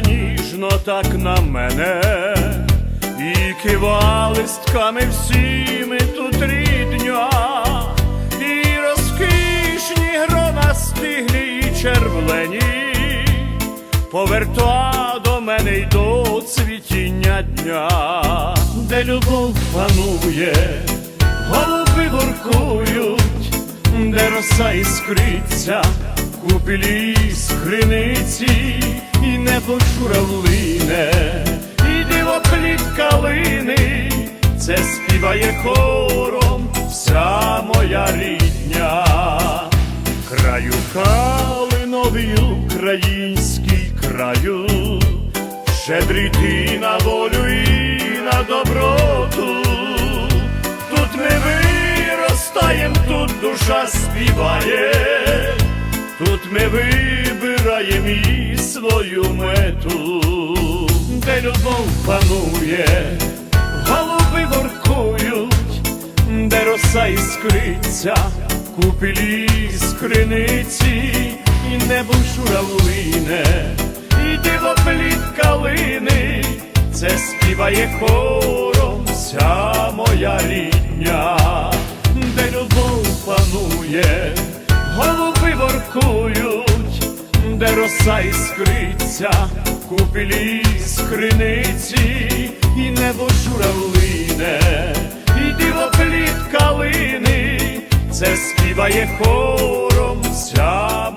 ніжно так на мене, і кива листками всіми тут рідня, і розкішні грона стиглі і червлені, поверта до мене й до цвітіння дня, де любов панує, голуби воркують, де роса іскриться, купілі скриниці, і небо журавлине, і дивопліт калини, це співає хором вся моя рідня, краю калиновий український краю, щедрий ти на волю і на доброту. Тут ми виростаєм, тут душа співає, ми вибираєм і свою мету, де любов панує, голуби воркують, де роса іскриться, купілі скриниці, і небо журавлине, і дивопліт калини, це співає хором вся моя рідня, де любов панує, голуби воркують, де роса іскриться, купілі скриниці, і небо журавлине, і дивопліт калини, це співає хором вся